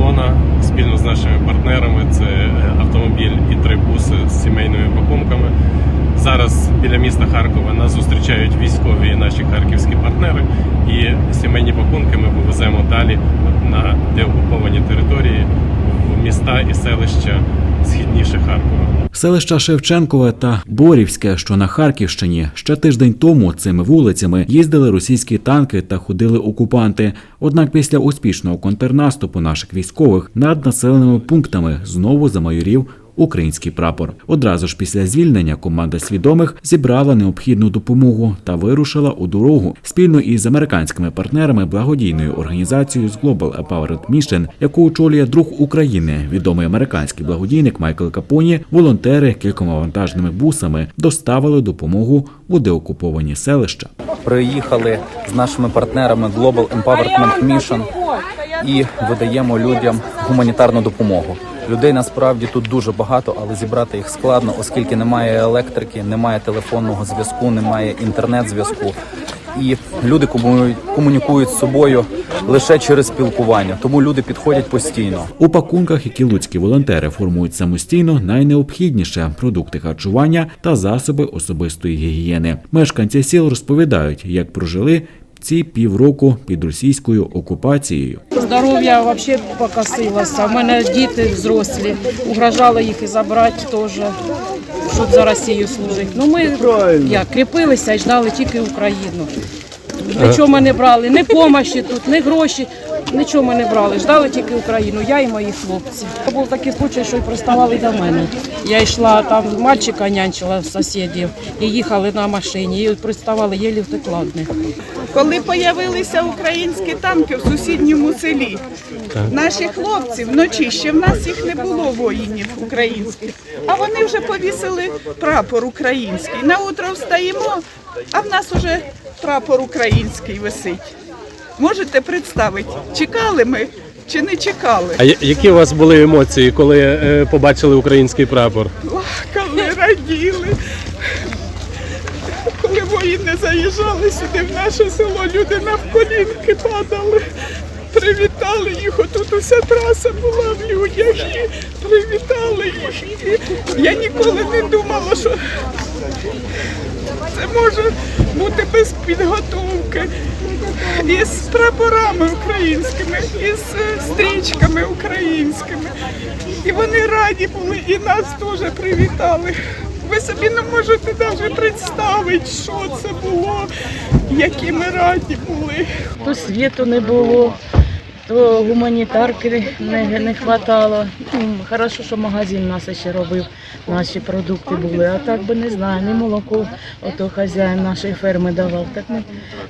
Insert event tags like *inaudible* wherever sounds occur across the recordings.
колона спільно з нашими партнерами. Це е, автомобіль і три буси з сімейними пакунками. Зараз біля міста Харкова нас зустрічають військові і наші харківські партнери. І сімейні пакунки ми повеземо далі на деокуповані території в міста і селища східніше Харкова. Селища Шевченкове та Борівське, що на Харківщині, ще тиждень тому цими вулицями їздили російські танки та ходили окупанти. Однак після успішного контрнаступу наших військових над населеними пунктами знову замайорів український прапор. Одразу ж після звільнення команда свідомих зібрала необхідну допомогу та вирушила у дорогу спільно із американськими партнерами благодійною організацією з Global Empowered Mission, яку очолює друг України, відомий американський благодійник Майкл Капоні. Волонтери кількома вантажними бусами доставили допомогу у деокуповані селища. приїхали з нашими партнерами Global Empowerment Mission і видаємо людям гуманітарну допомогу. Людей насправді тут дуже багато, але зібрати їх складно, оскільки немає електрики, немає телефонного зв'язку, немає інтернет-зв'язку. І люди комуні- комунікують з собою лише через спілкування, тому люди підходять постійно. У пакунках, які луцькі волонтери формують самостійно, найнеобхідніше продукти харчування та засоби особистої гігієни. Мешканці сіл розповідають, як прожили ці півроку під російською окупацією. Здоров'я взагалі покосилося. У мене діти взрослі. Угрожали їх і забрати теж, щоб за Росію служити. Ну ми як, кріпилися і ждали тільки Україну. Нічого ми не брали, ні помощі тут, ні гроші. Нічого ми не брали, ждали тільки Україну, я і мої хлопці. Був такий случай, що й приставали до мене. Я йшла там, мальчика нянчила з сусідів, і їхали на машині, і приставали, єлі втекла них. коли появилися українські танки в сусідньому селі. Наші хлопці вночі ще в нас їх не було воїнів українських, а вони вже повісили прапор український. На утро встаємо, а в нас вже прапор український висить. Можете представити, чекали ми чи не чекали? А які у вас були емоції, коли е, побачили український прапор? Плакали, раділи. Коли воїни заїжджали сюди в наше село, люди навколінки падали. Привітали їх, отут уся траса була в людях і привітали їх. І я ніколи не думала, що це може бути без підготовки. І з прапорами українськими, і з е, стрічками українськими. І вони раді були, і нас теж привітали. Ви собі не можете навіть представити, що це було, які ми раді були. То світу не було, то гуманітарки не, не хватало. Ну, Хорошо, що магазин нас ще робив, наші продукти були. А так би не знаю, ні молоко, ото хазяїн нашої ферми давав. Так ми,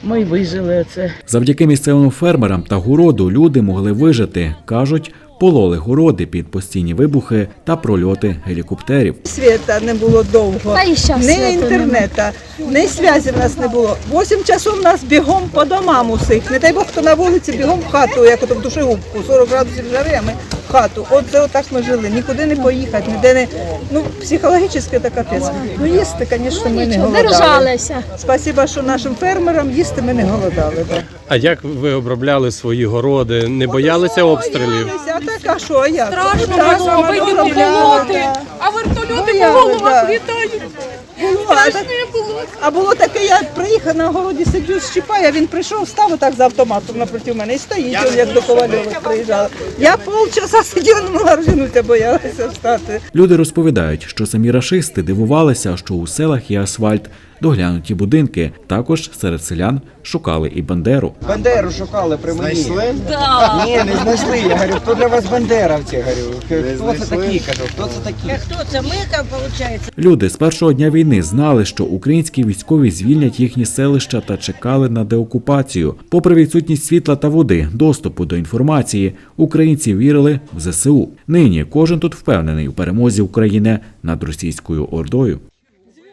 ми вижили це. Завдяки місцевим фермерам та городу люди могли вижити, кажуть, пололи городи під постійні вибухи та прольоти гелікоптерів. Світа не було довго, ні інтернету, ні зв'язі в нас не було. Восім часов нас бігом по домам усіх. Не дай Бог, хто на вулиці бігом в хату, як ото в душегубку, 40 градусів жари, а ми в хату. От це отак ми жили. Нікуди не поїхати, ніде не. Ну, психологічно це капець. Ну, їсти, звісно, ми не голодали. держалися. Спасибо, що нашим фермерам їсти ми не голодали. Да. А як ви обробляли свої городи? Не боялися обстрілів? Боялися, А так, а що, а як? Страшно Так, було, вийти полоти, а вертольоти по головах да. А, так- а було таке, я приїхав на городі, сидю, щіпаю, а він прийшов, став отак за автоматом напроти мене і стоїть, він, як до Ковальових приїжджала. Я полчаса *laughs* сиділа, не могла розжинутися, боялася встати. Люди розповідають, що самі рашисти дивувалися, що у селах є асфальт, доглянуті будинки. Також серед селян шукали і бандеру. Бандеру шукали при мені. Знайшли? Ні, не знайшли. Я говорю, хто для вас бандеровці? Говорю, хто це такі? Кажу, хто це такі? Люди з першого дня війни знали, що українські військові звільнять їхні селища та чекали на деокупацію. Попри відсутність світла та води, доступу до інформації, українці вірили в ЗСУ. Нині кожен тут впевнений у перемозі України над російською ордою.